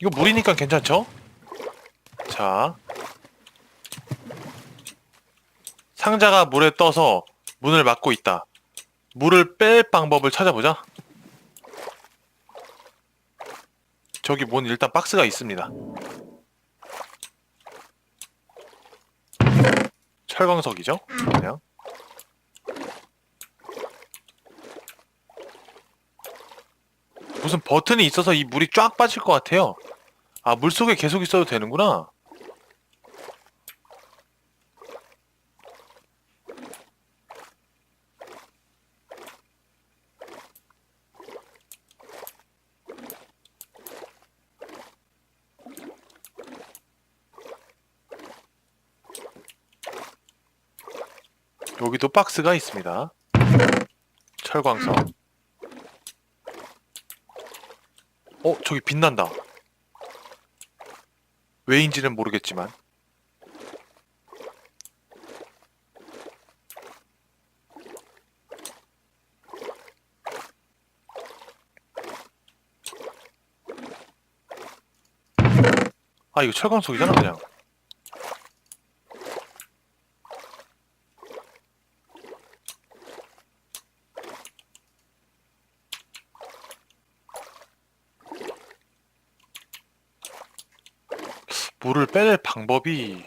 이거 물이니까 괜찮죠? 자. 상자가 물에 떠서 문을 막고 있다. 물을 뺄 방법을 찾아보자. 저기 뭔 일단 박스가 있습니다. 철광석이죠? 그냥. 무슨 버튼이 있어서 이 물이 쫙 빠질 것 같아요. 아, 물 속에 계속 있어도 되는구나. 여기도 박스가 있습니다. 철광석. 어, 저기 빛난다. 왜인지는 모르겠지만. 아, 이거 철광석이잖아, 그냥. 물을 뺄 방법이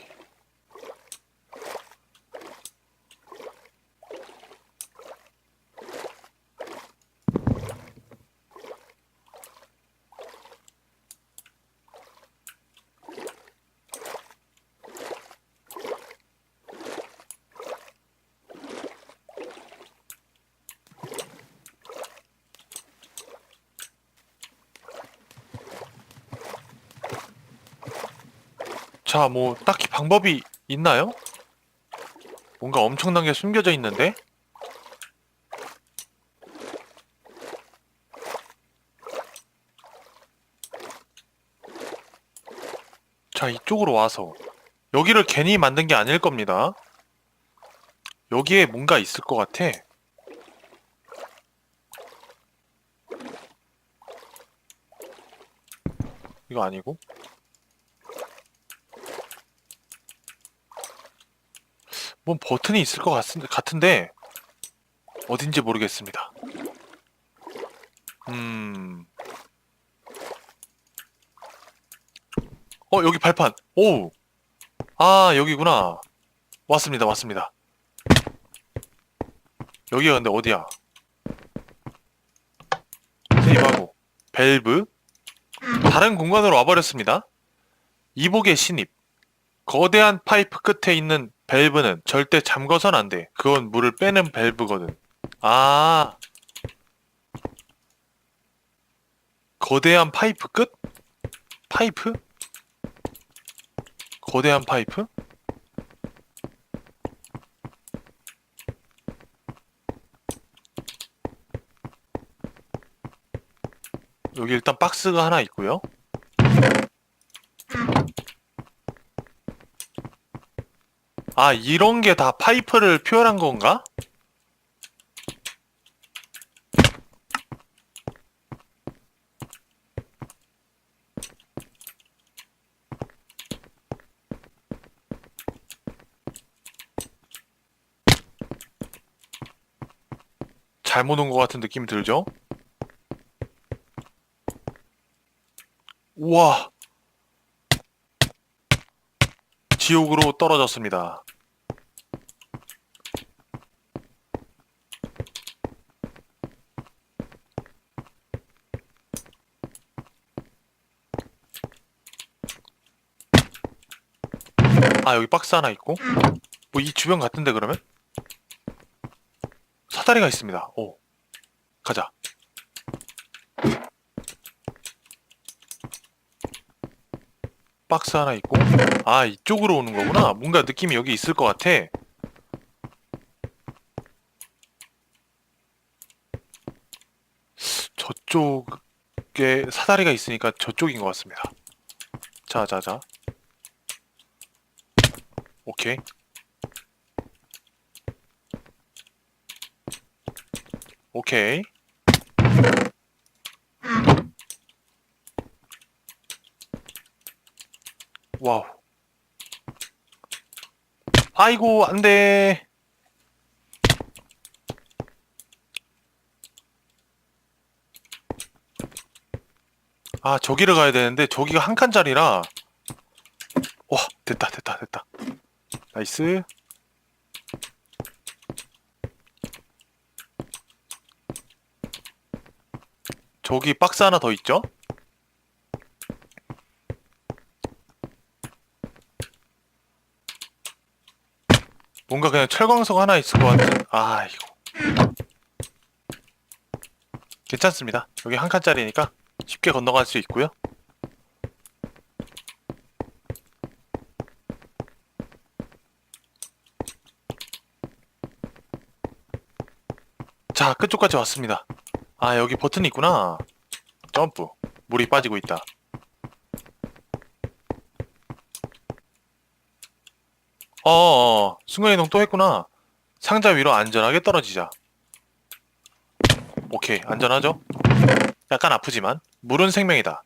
자, 뭐 딱히 방법이 있나요? 뭔가 엄청난 게 숨겨져 있는데? 자, 이쪽으로 와서 여기를 괜히 만든 게 아닐 겁니다. 여기에 뭔가 있을 것 같아. 이거 아니고? 뭔 버튼이 있을 것 같은, 같은데 어딘지 모르겠습니다. 음. 어 여기 발판. 오. 아 여기구나. 왔습니다. 왔습니다. 여기가 근데 어디야? 세이브하고 밸브 다른 공간으로 와버렸습니다. 이복의 신입. 거대한 파이프 끝에 있는 밸브는 절대 잠궈선 안 돼. 그건 물을 빼는 밸브거든. 아. 거대한 파이프 끝? 파이프? 거대한 파이프? 여기 일단 박스가 하나 있고요. 아, 이런 게 다 파이프를 표현한 건가? 잘못 온 것 같은 느낌이 들죠? 우와! 지옥으로 떨어졌습니다. 아 여기 박스 하나 있고 뭐 이 주변 같은데 그러면? 사다리가 있습니다. 오 가자. 박스 하나 있고 아 이쪽으로 오는 거구나. 뭔가 느낌이 여기 있을 것 같아. 저쪽에 사다리가 있으니까 저쪽인 것 같습니다. 자자자. 오케이. 오케이. 와우. 아이고, 안 돼. 아, 저기를 가야 되는데, 저기가 한 칸짜리라. 와, 됐다, 됐다, 됐다. 나이스. 저기 박스 하나 더 있죠? 뭔가 그냥 철광석 하나 있을 것 같은. 아, 이거. 괜찮습니다. 여기 한 칸짜리니까 쉽게 건너갈 수 있고요. 자, 끝쪽까지 왔습니다. 아, 여기 버튼이 있구나. 점프. 물이 빠지고 있다. 어어, 순간이동 또 했구나. 상자 위로 안전하게 떨어지자. 오케이, 안전하죠? 약간 아프지만, 물은 생명이다.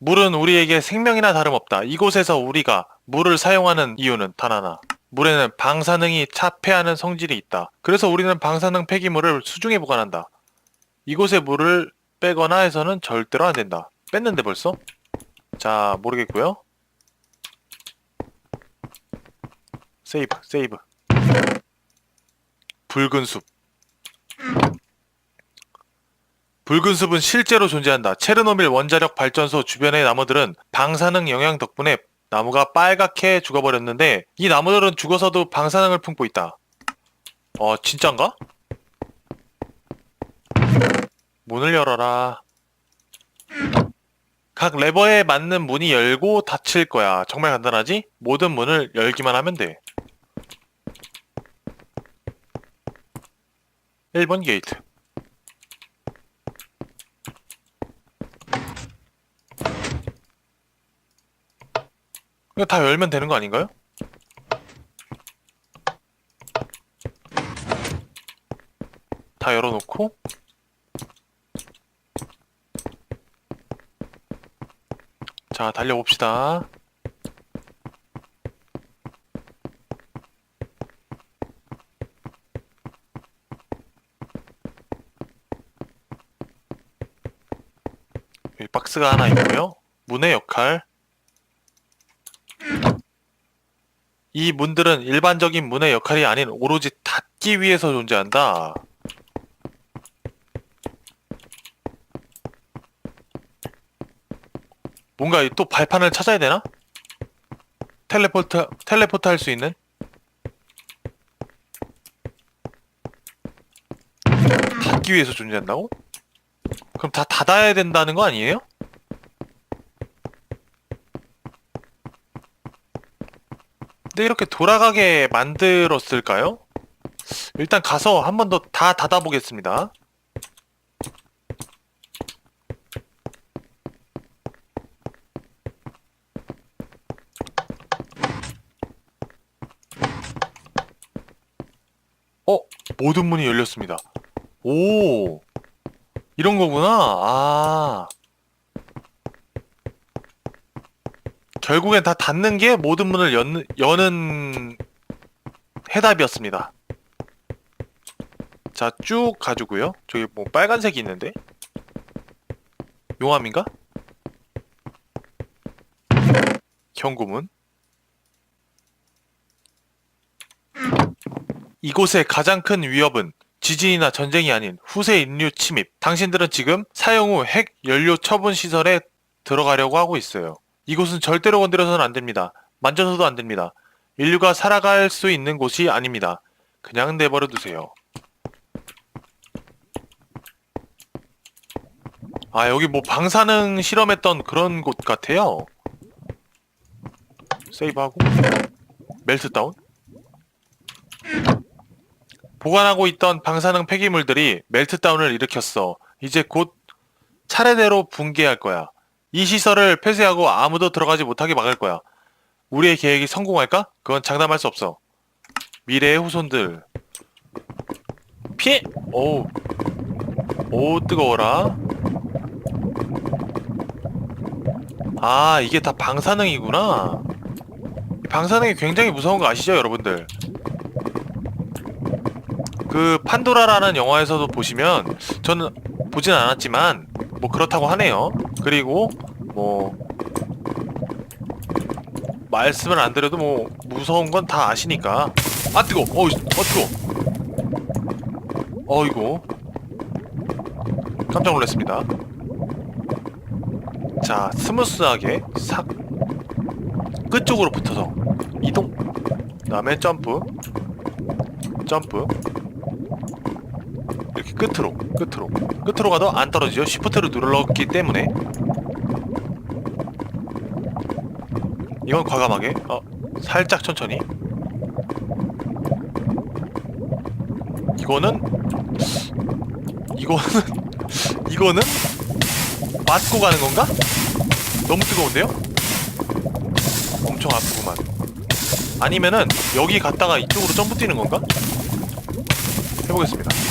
물은 우리에게 생명이나 다름없다. 이곳에서 우리가 물을 사용하는 이유는 단 하나. 물에는 방사능이 차폐하는 성질이 있다. 그래서 우리는 방사능 폐기물을 수중에 보관한다. 이곳에 물을 빼거나 해서는 절대로 안 된다. 뺐는데 벌써? 자, 모르겠고요. 세이브, 세이브. 붉은 숲. 붉은 숲은 실제로 존재한다. 체르노빌 원자력 발전소 주변의 나무들은 방사능 영향 덕분에 나무가 빨갛게 죽어버렸는데 이 나무들은 죽어서도 방사능을 품고 있다. 어, 진짠가? 문을 열어라. 각 레버에 맞는 문이 열고 닫힐 거야. 정말 간단하지? 모든 문을 열기만 하면 돼. 1번 게이트. 이거 다 열면 되는 거 아닌가요? 다 열어놓고. 자 달려봅시다. 박스가 하나 있고요. 문의 역할 이 문들은 일반적인 문의 역할이 아닌 오로지 닫기 위해서 존재한다. 뭔가 또 발판을 찾아야 되나? 텔레포트, 텔레포트 할 수 있는? 닫기 위해서 존재한다고? 그럼 다 닫아야 된다는 거 아니에요? 근데 이렇게 돌아가게 만들었을까요? 일단 가서 한 번 더 다 닫아보겠습니다. 어? 모든 문이 열렸습니다. 오! 이런 거구나. 아. 결국엔 다 닫는 게 모든 문을 연, 여는 해답이었습니다. 자, 쭉 가지고요. 저기 뭐 빨간색이 있는데? 용암인가? 경고문. 이곳의 가장 큰 위협은 지진이나 전쟁이 아닌 후세 인류 침입. 당신들은 지금 사용 후 핵 연료 처분 시설에 들어가려고 하고 있어요. 이곳은 절대로 건드려서는 안 됩니다. 만져서도 안 됩니다. 인류가 살아갈 수 있는 곳이 아닙니다. 그냥 내버려 두세요. 아, 여기 뭐 방사능 실험했던 그런 곳 같아요. 세이브하고 멜트 다운. 보관하고 있던 방사능 폐기물들이 멜트 다운을 일으켰어. 이제 곧 차례대로 붕괴할 거야. 이 시설을 폐쇄하고 아무도 들어가지 못하게 막을 거야. 우리의 계획이 성공할까? 그건 장담할 수 없어. 미래의 후손들. 피해! 오. 오, 뜨거워라. 아 이게 다 방사능이구나 이 방사능이 굉장히 무서운 거 아시죠 여러분들 그 판도라라는 영화에서도 보시면 저는 보진 않았지만 뭐 그렇다고 하네요 그리고 뭐 말씀을 안 드려도 뭐 무서운 건 다 아시니까. 아 뜨거. 어, 어 뜨거. 어이구. 깜짝 놀랐습니다. 자 스무스하게 싹 끝쪽으로 붙어서 이동. 그 다음에 점프. 점프 이렇게 끝으로 끝으로 끝으로 가도 안 떨어지죠 쉬프트를 눌렀기 때문에 이건 과감하게 어 살짝 천천히 이거는 이거는 이거는 맞고 가는 건가? 너무 뜨거운데요? 엄청 아프구만 아니면은 여기 갔다가 이쪽으로 점프 뛰는 건가? 해보겠습니다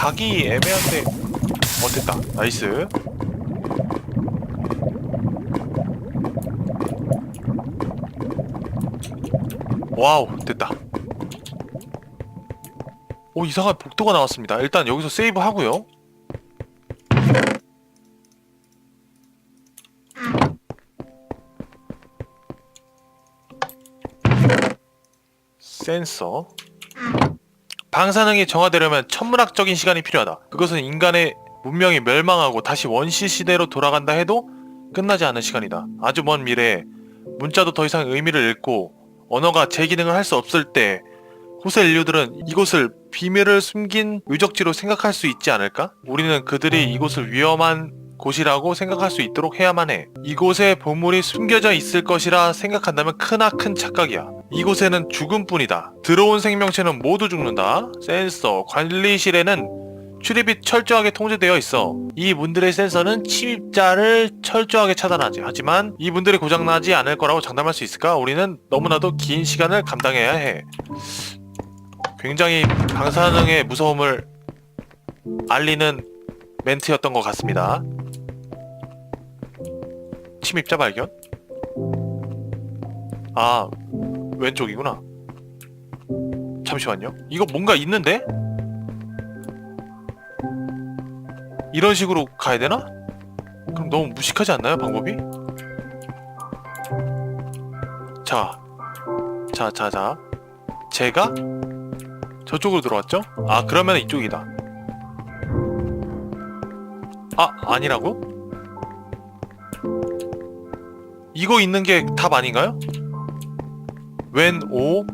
각이 애매한데. 어 됐다. 나이스. 와우 됐다. 오 이상한 복도가 나왔습니다. 일단 여기서 세이브 하고요. 센서 방사능이 정화되려면 천문학적인 시간이 필요하다. 그것은 인간의 문명이 멸망하고 다시 원시 시대로 돌아간다 해도 끝나지 않은 시간이다. 아주 먼 미래에 문자도 더 이상 의미를 잃고 언어가 제 기능을 할 수 없을 때 후세 인류들은 이곳을 비밀을 숨긴 유적지로 생각할 수 있지 않을까? 우리는 그들이 이곳을 위험한 곳이라고 생각할 수 있도록 해야만 해. 이곳에 보물이 숨겨져 있을 것이라 생각한다면 크나큰 착각이야. 이곳에는 죽음뿐이다. 들어온 생명체는 모두 죽는다. 센서, 관리실에는 출입이 철저하게 통제되어 있어. 이 문들의 센서는 침입자를 철저하게 차단하지. 하지만 이 문들이 고장나지 않을 거라고 장담할 수 있을까? 우리는 너무나도 긴 시간을 감당해야 해. 굉장히 방사능의 무서움을 알리는 멘트였던 것 같습니다. 침입자 발견? 아, 왼쪽이구나. 잠시만요. 이거 뭔가 있는데? 이런 식으로 가야 되나? 그럼 너무 무식하지 않나요, 방법이? 자, 자, 자, 자. 제가 저쪽으로 들어왔죠? 아, 그러면 이쪽이다. 아, 아니라고? 이거 있는 게 답 아닌가요? 웬 오?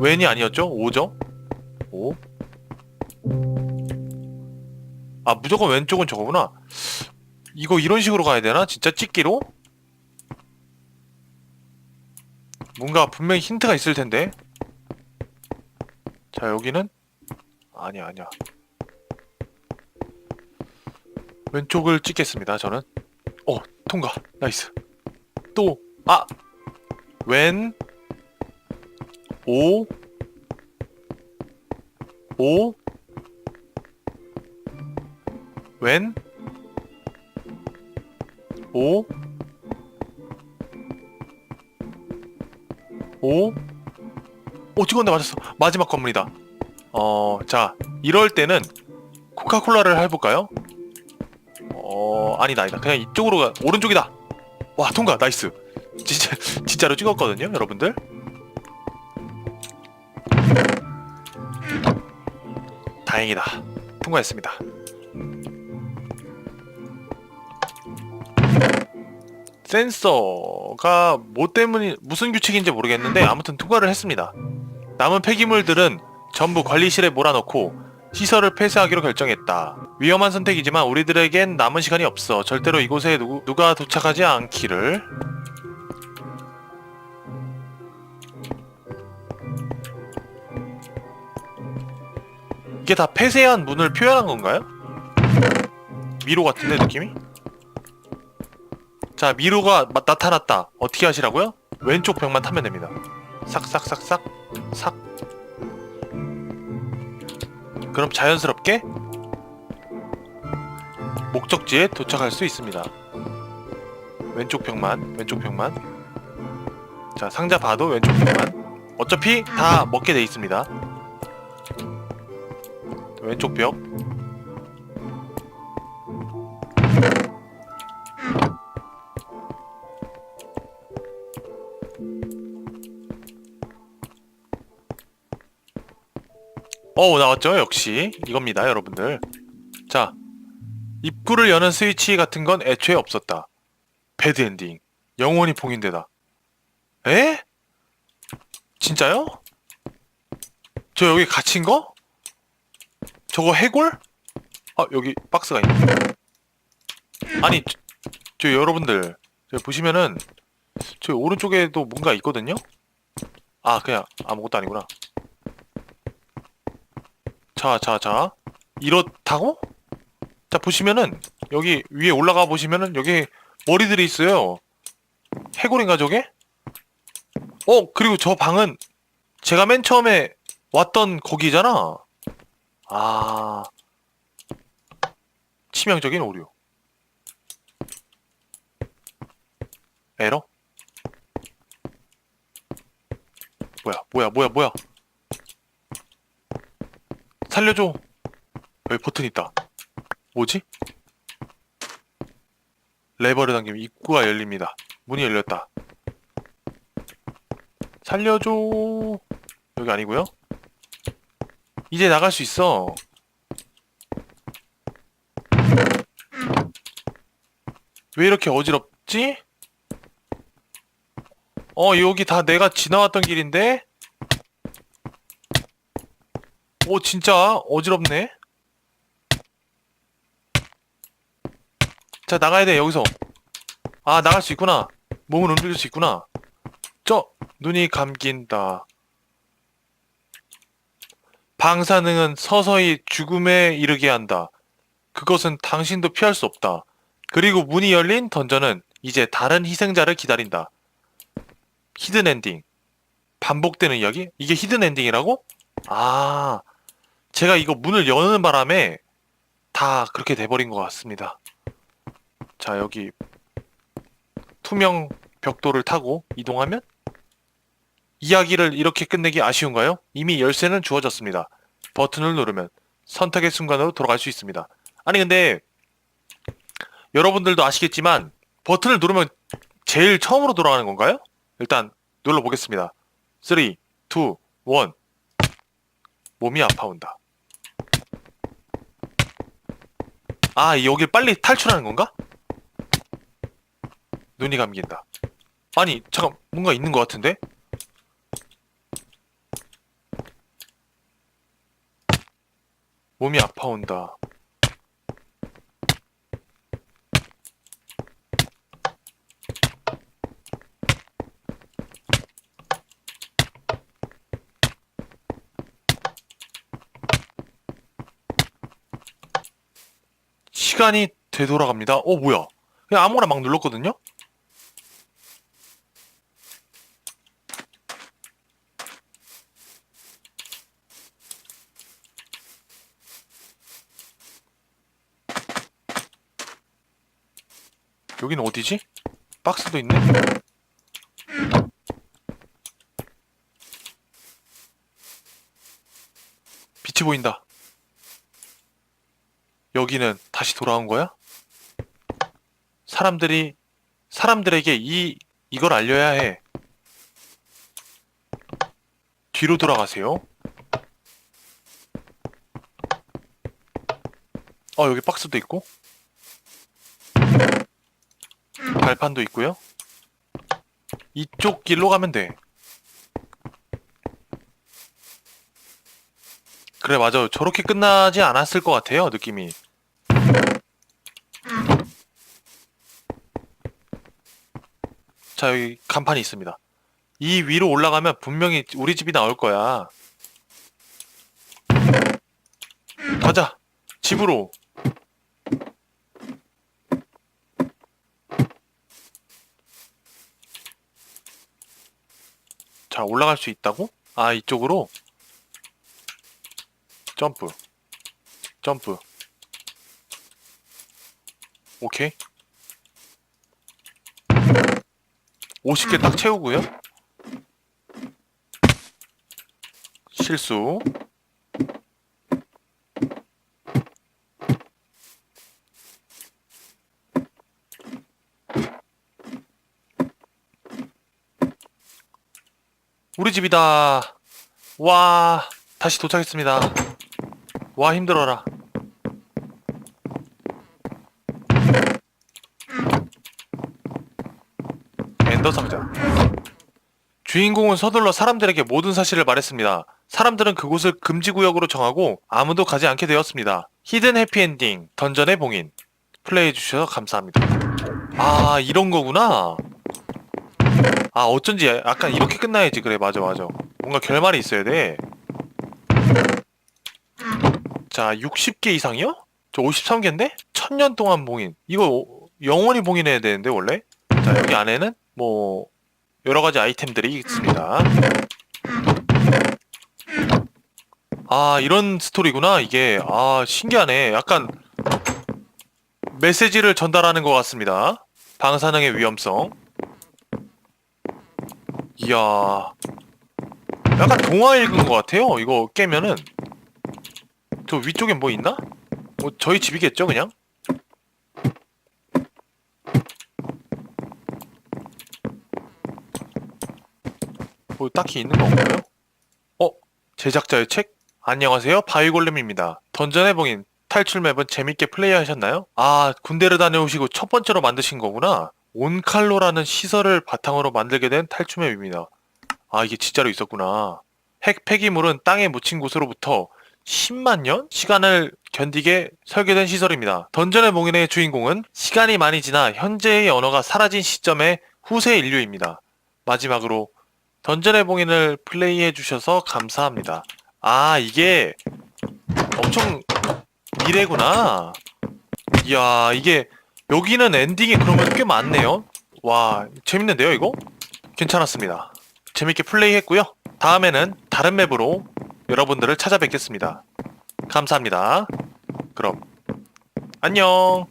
웬이 아니었죠? 오죠? 오? 아 무조건 왼쪽은 저거구나 이거 이런 식으로 가야 되나? 진짜 찍기로? 뭔가 분명히 힌트가 있을 텐데 자 여기는 아니야 아니야 왼쪽을 찍겠습니다 저는 어 통과 나이스 또, 아! 웬, 오, 오, 웬, 오, 오, 오, 찍었네, 맞았어. 마지막 건물이다. 어, 자, 이럴 때는 코카콜라를 해볼까요? 어, 아니다, 아니다. 그냥 이쪽으로 가, 오른쪽이다! 와 통과. 나이스. 진짜 진짜로 찍었거든요 여러분들. 다행이다. 통과했습니다. 센서가 뭐 때문이 무슨 규칙인지 모르겠는데 아무튼 통과를 했습니다. 남은 폐기물들은 전부 관리실에 몰아넣고 시설을 폐쇄하기로 결정했다. 위험한 선택이지만 우리들에겐 남은 시간이 없어. 절대로 이곳에 누구, 누가 도착하지 않기를. 이게 다 폐쇄한 문을 표현한 건가요? 미로 같은데 느낌이? 자 미로가 마- 나타났다. 어떻게 하시라고요? 왼쪽 벽만 타면 됩니다. 싹싹싹싹 싹 그럼 자연스럽게 목적지에 도착할 수 있습니다. 왼쪽 벽만, 왼쪽 벽만. 자, 상자 봐도 왼쪽 벽만. 어차피 다 먹게 돼 있습니다. 왼쪽 벽. 어 나왔죠 역시 이겁니다 여러분들 자 입구를 여는 스위치 같은 건 애초에 없었다 배드 엔딩 영원히 봉인되다 에? 진짜요? 저 여기 갇힌 거? 저거 해골? 아 여기 박스가 있네 아니 저, 저 여러분들 저 보시면은 저 오른쪽에도 뭔가 있거든요? 아 그냥 아무것도 아니구나 자, 자, 자. 이렇다고? 자, 보시면은, 여기 위에 올라가 보시면은, 여기 머리들이 있어요. 해골인가, 저게? 어, 그리고 저 방은, 제가 맨 처음에 왔던 거기잖아. 아. 치명적인 오류. 에러? 뭐야, 뭐야, 뭐야, 뭐야. 살려줘. 여기 버튼 있다. 뭐지? 레버를 당기면 입구가 열립니다. 문이 열렸다. 살려줘. 여기 아니고요. 이제 나갈 수 있어. 왜 이렇게 어지럽지? 어, 여기 다 내가 지나왔던 길인데? 오 진짜? 어지럽네. 자 나가야 돼 여기서. 아 나갈 수 있구나. 몸을 움직일 수 있구나. 저 눈이 감긴다. 방사능은 서서히 죽음에 이르게 한다. 그것은 당신도 피할 수 없다. 그리고 문이 열린 던전은 이제 다른 희생자를 기다린다. 히든 엔딩. 반복되는 이야기? 이게 히든 엔딩이라고? 아 제가 이거 문을 여는 바람에 다 그렇게 돼버린 것 같습니다. 자, 여기 투명 벽돌을 타고 이동하면 이야기를 이렇게 끝내기 아쉬운가요? 이미 열쇠는 주어졌습니다. 버튼을 누르면 선택의 순간으로 돌아갈 수 있습니다. 아니 근데 여러분들도 아시겠지만 버튼을 누르면 제일 처음으로 돌아가는 건가요? 일단 눌러보겠습니다. 3, 2, 1 몸이 아파온다. 아, 여길 빨리 탈출하는 건가? 눈이 감긴다. 아니, 잠깐, 뭔가 있는 것 같은데? 몸이 아파온다. 시간이 되돌아갑니다. 어, 뭐야? 그냥 아무거나 막 눌렀거든요? 여기는 어디지? 박스도 있네? 빛이 보인다. 여기는 다시 돌아온 거야? 사람들이 사람들에게 이 이걸 알려야 해. 뒤로 돌아가세요. 어, 여기 박스도 있고. 발판도 있고요. 이쪽 길로 가면 돼. 그래, 맞아. 저렇게 끝나지 않았을 것 같아요, 느낌이. 자, 여기 간판이 있습니다. 이 위로 올라가면 분명히 우리 집이 나올 거야. 가자. 집으로. 자, 올라갈 수 있다고? 아, 이쪽으로? 점프. 점프. 오케이. 50개 딱 채우고요. 실수. 우리 집이다. 와, 다시 도착했습니다. 와, 힘들어라. 엔더 상자. 주인공은 서둘러 사람들에게 모든 사실을 말했습니다. 사람들은 그곳을 금지구역으로 정하고 아무도 가지 않게 되었습니다. 히든 해피엔딩, 던전의 봉인. 플레이해주셔서 감사합니다. 아, 이런 거구나. 아, 어쩐지 약간 이렇게 끝나야지. 그래, 맞아, 맞아. 뭔가 결말이 있어야 돼. 자, 60개 이상이요? 저 53개인데? 천년 동안 봉인. 이거 영원히 봉인해야 되는데, 원래? 자, 여기 안에는 뭐, 여러 가지 아이템들이 있습니다. 아, 이런 스토리구나, 이게. 아, 신기하네. 약간, 메시지를 전달하는 것 같습니다. 방사능의 위험성. 이야. 약간 동화 읽은 것 같아요. 이거 깨면은. 저 위쪽엔 뭐 있나? 뭐, 저희 집이겠죠, 그냥? 뭐 딱히 있는 거 없고요. 어? 제작자의 책? 안녕하세요. 바이골렘입니다. 던전의 봉인 탈출 맵은 재밌게 플레이하셨나요? 아, 군대를 다녀오시고 첫 번째로 만드신 거구나. 온칼로라는 시설을 바탕으로 만들게 된 탈출 맵입니다. 아, 이게 진짜로 있었구나. 핵 폐기물은 땅에 묻힌 곳으로부터 10만 년 시간을 견디게 설계된 시설입니다. 던전의 봉인의 주인공은 시간이 많이 지나 현재의 언어가 사라진 시점의 후세 인류입니다. 마지막으로 던전의 봉인을 플레이해 주셔서 감사합니다. 아, 이게 엄청 미래구나. 이야, 이게 여기는 엔딩이 그러면 꽤 많네요. 와, 재밌는데요, 이거? 괜찮았습니다. 재밌게 플레이했고요. 다음에는 다른 맵으로 여러분들을 찾아뵙겠습니다. 감사합니다. 그럼 안녕.